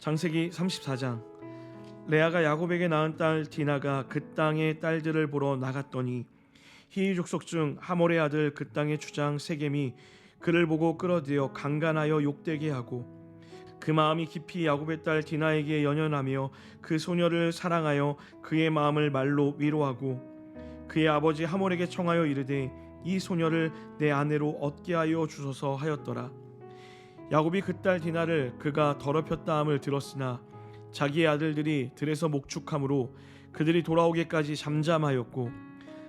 장세기 34장. 레아가 야곱에게 낳은 딸 디나가 그 땅의 딸들을 보러 나갔더니 히위 족속 중 하몰의 아들 그 땅의 주장 세겜이 그를 보고 끌어들여 강간하여 욕되게 하고 그 마음이 깊이 야곱의 딸 디나에게 연연하며 그 소녀를 사랑하여 그의 마음을 말로 위로하고 그의 아버지 하몰에게 청하여 이르되 이 소녀를 내 아내로 얻게 하여 주소서 하였더라 야곱이 그 딸 디나를 그가 더럽혔다 함을 들었으나 자기의 아들들이 들에서 목축함으로 그들이 돌아오기까지 잠잠하였고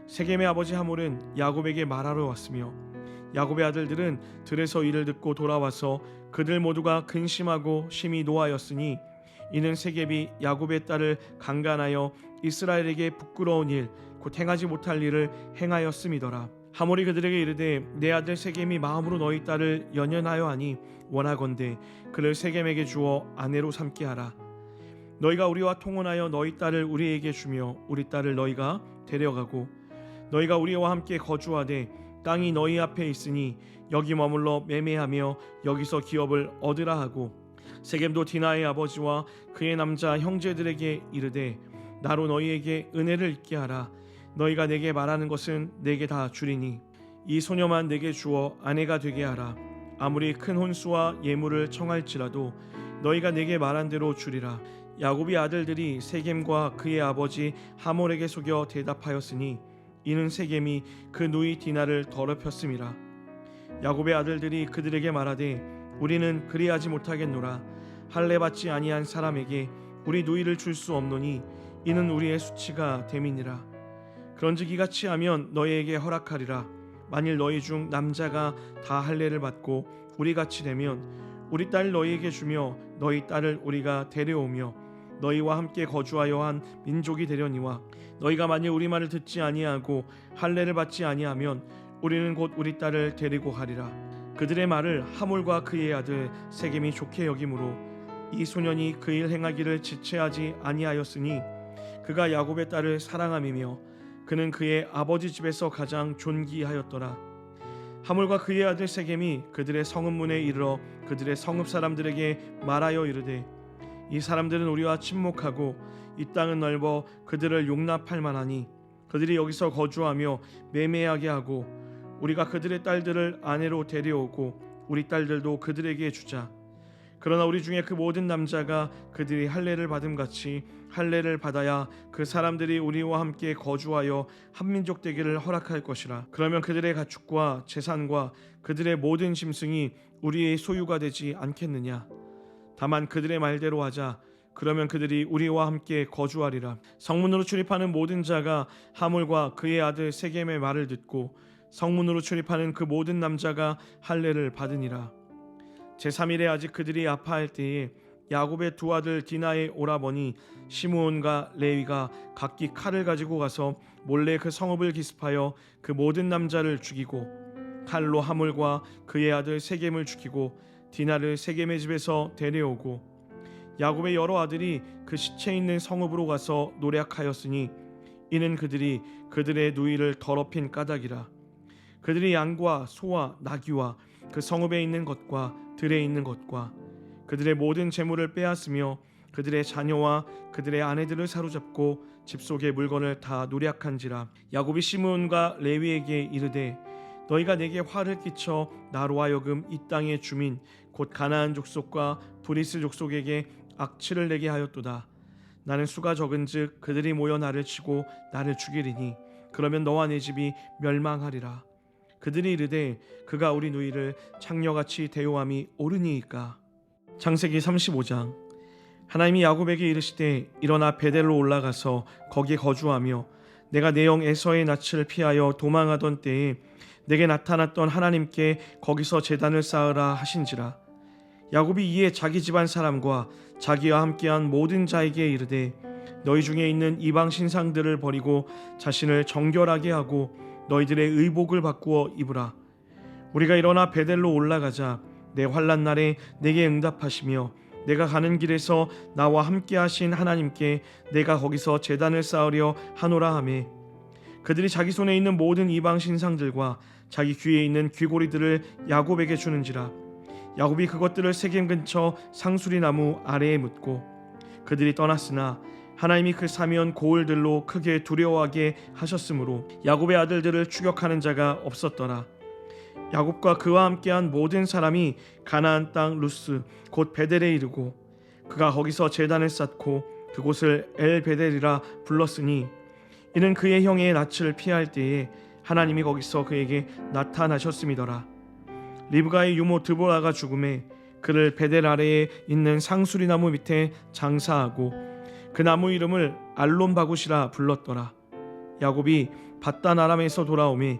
세겜의 아버지 하몰은 야곱에게 말하러 왔으며 야곱의 아들들은 들에서 이를 듣고 돌아와서 그들 모두가 근심하고 심히 노하였으니 이는 세겜이 야곱의 딸을 강간하여 이스라엘에게 부끄러운 일 곧 행하지 못할 일을 행하였음이더라 하몰이 그들에게 이르되 내 아들 세겜이 마음으로 너희 딸을 연연하여 하니 원하건대 그를 세겜에게 주어 아내로 삼게 하라. 너희가 우리와 통혼하여 너희 딸을 우리에게 주며 우리 딸을 너희가 데려가고 너희가 우리와 함께 거주하되 땅이 너희 앞에 있으니 여기 머물러 매매하며 여기서 기업을 얻으라 하고 세겜도 디나의 아버지와 그의 남자 형제들에게 이르되 나로 너희에게 은혜를 있게 하라 너희가 내게 말하는 것은 내게 다 주리니 이 소녀만 내게 주어 아내가 되게 하라. 아무리 큰 혼수와 예물을 청할지라도 너희가 내게 말한 대로 주리라. 야곱의 아들들이 세겜과 그의 아버지 하몰에게 속여 대답하였으니 이는 세겜이 그 누이 디나를 더럽혔음이라. 야곱의 아들들이 그들에게 말하되 우리는 그리하지 못하겠노라. 할례 받지 아니한 사람에게 우리 누이를 줄 수 없노니 이는 우리의 수치가 됨이니라 그런즉 이같이 하면 너희에게 허락하리라. 만일 너희 중 남자가 다 할례를 받고 우리 같이 되면 우리 딸 너희에게 주며 너희 딸을 우리가 데려오며 너희와 함께 거주하여 한 민족이 되려니와 너희가 만일 우리 말을 듣지 아니하고 할례를 받지 아니하면 우리는 곧 우리 딸을 데리고 가리라. 그들의 말을 하몰과 그의 아들 세겜이 좋게 여김으로 이 소년이 그 일 행하기를 지체하지 아니하였으니 그가 야곱의 딸을 사랑함이며 그는 그의 아버지 집에서 가장 존귀하였더라. 하몰과 그의 아들 세겜이 그들의 성읍문에 이르러 그들의 성읍 사람들에게 말하여 이르되 이 사람들은 우리와 친목하고 이 땅은 넓어 그들을 용납할 만하니 그들이 여기서 거주하며 매매하게 하고 우리가 그들의 딸들을 아내로 데려오고 우리 딸들도 그들에게 주자. 그러나 우리 중에 그 모든 남자가 그들이 할례를 받음 같이 할례를 받아야 그 사람들이 우리와 함께 거주하여 한민족 되기를 허락할 것이라. 그러면 그들의 가축과 재산과 그들의 모든 짐승이 우리의 소유가 되지 않겠느냐? 다만 그들의 말대로 하자. 그러면 그들이 우리와 함께 거주하리라. 성문으로 출입하는 모든 자가 하물과 그의 아들 세겜의 말을 듣고 성문으로 출입하는 그 모든 남자가 할례를 받으니라. 제3일에 아직 그들이 아파할 때에 야곱의 두 아들 디나의 오라버니 시므온과 레위가 각기 칼을 가지고 가서 몰래 그 성읍을 기습하여 그 모든 남자를 죽이고 칼로 하물과 그의 아들 세겜을 죽이고 디나를 세겜의 집에서 데려오고 야곱의 여러 아들이 그 시체 있는 성읍으로 가서 노력하였으니 이는 그들이 그들의 누이를 더럽힌 까닭이라. 그들이 양과 소와 나귀와 그 성읍에 있는 것과 들에 있는 것과 그들의 모든 재물을 빼앗으며 그들의 자녀와 그들의 아내들을 사로잡고 집 속의 물건을 다 노략한지라. 야곱이 시므온과 레위에게 이르되 너희가 내게 화를 끼쳐 나로 하여금 이 땅의 주민 곧 가나안 족속과 브리스 족속에게 악취를 내게 하였도다. 나는 수가 적은즉 그들이 모여 나를 치고 나를 죽이리니 그러면 너와 내 집이 멸망하리라. 그들이 이르되 그가 우리 누이를 창녀같이 대요함이 옳으니이까 창세기 35장. 하나님이 야곱에게 이르시되 일어나 베델로 올라가서 거기 거주하며 내가 내 영 에서의 낯을 피하여 도망하던 때에 내게 나타났던 하나님께 거기서 제단을 쌓으라 하신지라. 야곱이 이에 자기 집안 사람과 자기와 함께한 모든 자에게 이르되 너희 중에 있는 이방 신상들을 버리고 자신을 정결하게 하고 너희들의 의복을 바꾸어 입으라. 우리가 일어나 베델로 올라가자 내 환란 날에 내게 응답하시며 내가 가는 길에서 나와 함께 하신 하나님께 내가 거기서 제단을 쌓으려 하노라 하매 그들이 자기 손에 있는 모든 이방 신상들과 자기 귀에 있는 귀고리들을 야곱에게 주는지라 야곱이 그것들을 세겜 근처 상수리 나무 아래에 묻고 그들이 떠났으나 하나님이 그 사면 고을들로 크게 두려워하게 하셨으므로 야곱의 아들들을 추격하는 자가 없었더라. 야곱과 그와 함께한 모든 사람이 가나안 땅 루스 곧 베델에 이르고 그가 거기서 제단을 쌓고 그곳을 엘 베델이라 불렀으니 이는 그의 형의 낯을 피할 때에 하나님이 거기서 그에게 나타나셨음이더라. 리브가의 유모 드보라가 죽음에 그를 베델 아래에 있는 상수리 나무 밑에 장사하고 그 나무 이름을 알론바굿이라 불렀더라. 야곱이 바단 아람에서 돌아오매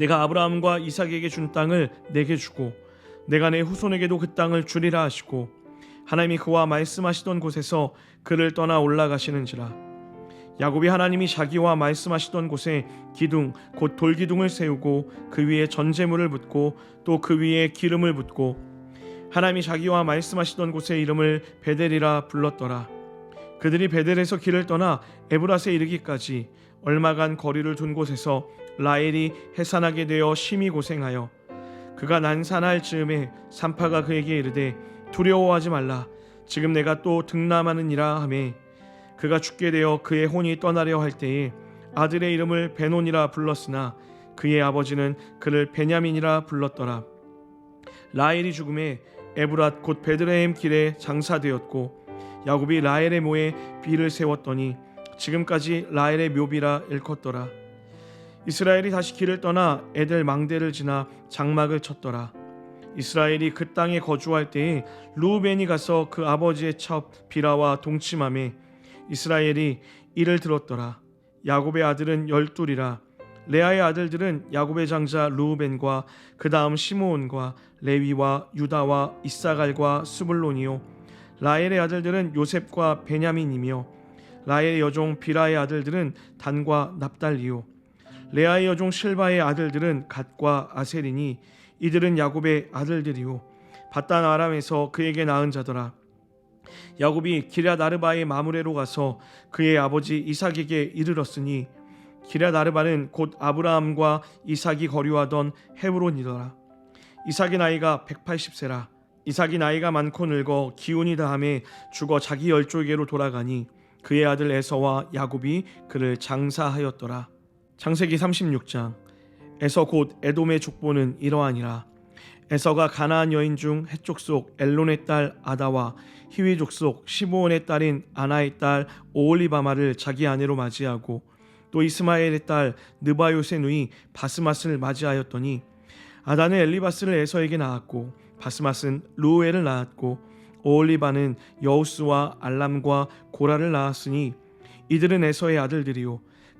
내가 아브라함과 이삭에게 준 땅을 내게 주고 내가 내 후손에게도 그 땅을 주리라 하시고 하나님이 그와 말씀하시던 곳에서 그를 떠나 올라가시는지라. 야곱이 하나님이 자기와 말씀하시던 곳에 기둥 곧 돌기둥을 세우고 그 위에 전제물을 붓고 또 그 위에 기름을 붓고 하나님이 자기와 말씀하시던 곳의 이름을 베델이라 불렀더라. 그들이 베델에서 길을 떠나 에브라스에 이르기까지 얼마간 거리를 둔 곳에서 라헬이 해산하게 되어 심히 고생하여 그가 난산할 즈음에 산파가 그에게 이르되 두려워하지 말라. 지금 내가 또 등남하느니라 하매 그가 죽게 되어 그의 혼이 떠나려 할 때에 아들의 이름을 베논이라 불렀으나 그의 아버지는 그를 베냐민이라 불렀더라. 라헬이 죽음에 에브랏 곧 베드레헴 길에 장사되었고 야곱이 라헬의 모에 비를 세웠더니 지금까지 라헬의 묘비라 일컫더라 이스라엘이 다시 길을 떠나 에델 망대를 지나 장막을 쳤더라. 이스라엘이 그 땅에 거주할 때에 루벤이 가서 그 아버지의 첩 비라와 동침함에 이스라엘이 이를 들었더라. 야곱의 아들은 열둘이라. 레아의 아들들은 야곱의 장자 루벤과 그 다음 시므온과 레위와 유다와 이사갈과 스불론이요. 라헬의 아들들은 요셉과 베냐민이며 라헬의 여종 비라의 아들들은 단과 납달리요 레아의 여종 실바의 아들들은 갓과 아셀이니 이들은 야곱의 아들들이요. 바단 아람에서 그에게 낳은 자더라. 야곱이 기럇 아르바의 마무레로 가서 그의 아버지 이삭에게 이르렀으니 기럇 아르바는 곧 아브라함과 이삭이 거류하던 헤브론이더라. 이삭의 나이가 180세라. 이삭이 나이가 많고 늙어 기운이 다함에 죽어 자기 열조에게로 돌아가니 그의 아들 에서와 야곱이 그를 장사하였더라 창세기 36장. 에서 곧 에돔의 족보는 이러하니라. 에서가 가나안 여인 중 해족 속 엘론의 딸 아다와 히위 족 속 시므온의 딸인 아나의 딸 오올리바마를 자기 아내로 맞이하고 또 이스마엘의 딸 느바요세 누이 바스맛을 맞이하였더니 아다는 엘리바스를 에서에게 낳았고 바스맛은 루엘을 낳았고 오올리바는 여우스와 알람과 고라를 낳았으니 이들은 에서의 아들들이요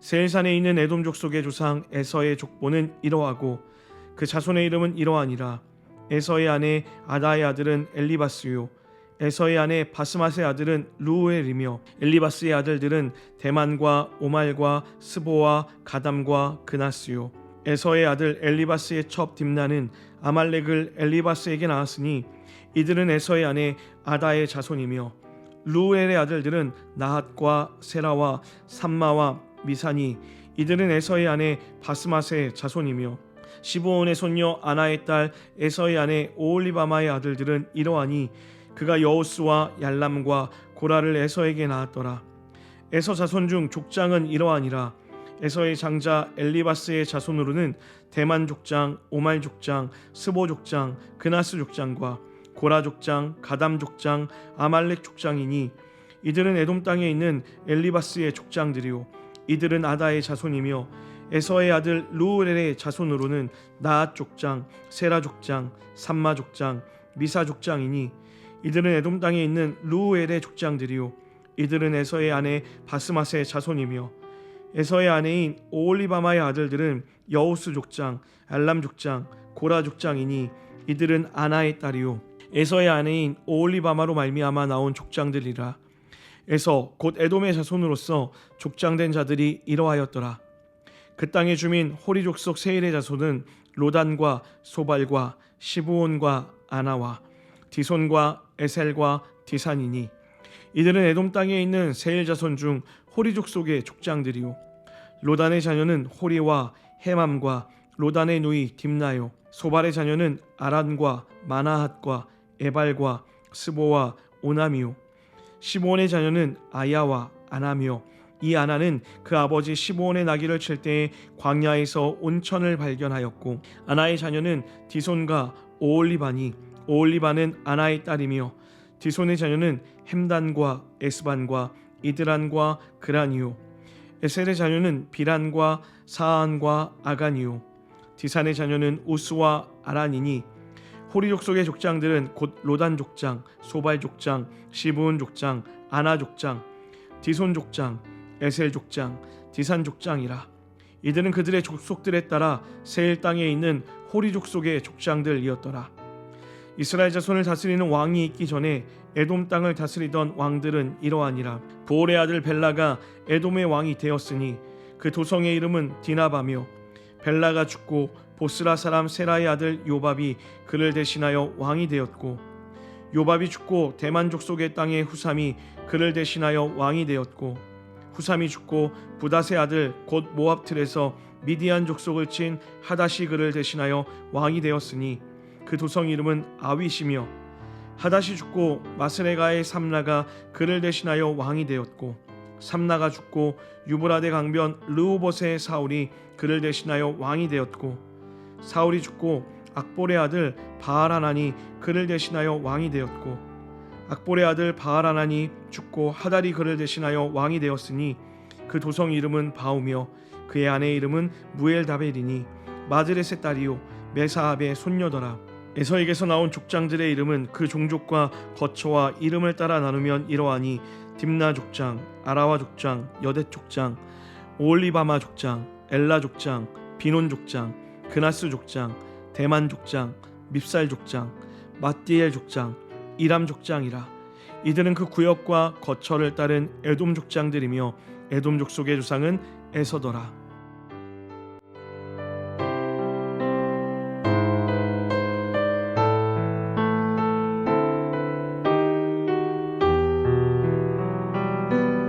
세일산에 있는 에돔 족속의 조상 에서의 족보는 이러하고 그 자손의 이름은 이러하니라. 에서의 아내 아다의 아들은 엘리바스요. 에서의 아내 바스맛의 아들은 루엘이며 엘리바스의 아들들은 대만과 오말과 스보와 가담과 그나스요. 에서의 아들 엘리바스의 첩 딥나는 아말렉을 엘리바스에게 낳았으니 이들은 에서의 아내 아다의 자손이며 루엘의 아들들은 나핫과 세라와 삼마와 미사니 이들은 에서의 아내 바스맛의 자손이며 시브온의 손녀 아나의 딸 에서의 아내 오올리바마의 아들들은 이러하니 그가 여우스와 얄람과 고라를 에서에게 낳았더라. 에서 자손 중 족장은 이러하니라. 에서의 장자 엘리바스의 자손으로는 대만 족장, 오말 족장, 스보 족장, 그나스 족장과 고라 족장, 가담 족장, 아말렉 족장이니 이들은 에돔 땅에 있는 엘리바스의 족장들이요 이들은 아다의 자손이며 에서의 아들 루엘의 자손으로는 나앗 족장, 세라 족장, 삼마 족장, 미사 족장이니 이들은 에돔 땅에 있는 루엘의 족장들이요. 이들은 에서의 아내 바스마스의 자손이며 에서의 아내인 오올리바마의 아들들은 여우스 족장, 알람 족장, 고라 족장이니 이들은 아나의 딸이요. 에서의 아내인 오올리바마로 말미암아 나온 족장들이라 에서 곧 에돔의 자손으로서 족장된 자들이 이러하였더라. 그 땅의 주민 호리 족속 세일의 자손은 로단과 소발과 시브온과 아나와 디손과 에셀과 디산이니. 이들은 에돔 땅에 있는 세일 자손 중 호리 족속의 족장들이요. 로단의 자녀는 호리와 헤맘과 로단의 누이 딥나요. 소발의 자녀는 아란과 마나핫과 에발과 스보와 오나미요 시므온의 자녀는 아야와 아나며 이 아나는 그 아버지 시므온의 나귀를 칠 때에 광야에서 온천을 발견하였고 아나의 자녀는 디손과 오올리바니 오올리바는 아나의 딸이며 디손의 자녀는 햄단과 에스반과 이드란과 그라니요. 에셀의 자녀는 비란과 사안과 아가니요. 디산의 자녀는 우스와 아란이니 호리 족 속의 족장들은 곧 로단 족장, 소발 족장, 시브온 족장, 아나 족장, 디손 족장, 에셀 족장, 디산 족장이라. 이들은 그들의 족속들에 따라 세일 땅에 있는 호리 족 속의 족장들이었더라. 이스라엘 자손을 다스리는 왕이 있기 전에 에돔 땅을 다스리던 왕들은 이러하니라. 보올의 아들 벨라가 에돔의 왕이 되었으니 그 도성의 이름은 디나바며 벨라가 죽고 보스라 사람 세라의 아들 요밥이 그를 대신하여 왕이 되었고 요밥이 죽고 대만 족속의 땅의 후삼이 그를 대신하여 왕이 되었고 후삼이 죽고 부닷의 아들 곧 모압 틀에서 미디안 족속을 친 하다시 그를 대신하여 왕이 되었으니 그 도성 이름은 아윗이며 하다시 죽고 마스레가의 삼나가 그를 대신하여 왕이 되었고 삼나가 죽고 유브라데 강변 르우봇의 사울이 그를 대신하여 왕이 되었고 사울이 죽고 악볼의 아들 바알하나니 그를 대신하여 왕이 되었고 악볼의 아들 바알하나니 죽고 하달이 그를 대신하여 왕이 되었으니 그 도성 이름은 바우며 그의 아내 이름은 무엘다벨이니 마드레의 딸이요 메사압의 손녀더라. 에서에게서 나온 족장들의 이름은 그 종족과 거처와 이름을 따라 나누면 이러하니 딥나 족장, 아라와 족장, 여대 족장, 오올리바마 족장, 엘라 족장, 비논 족장, 그나스 족장, 대만 족장, 밉살 족장, 마띠엘 족장, 이람 족장이라. 이들은 그 구역과 거처를 따른 에돔 족장들이며 에돔 족속의 조상은 에서더라.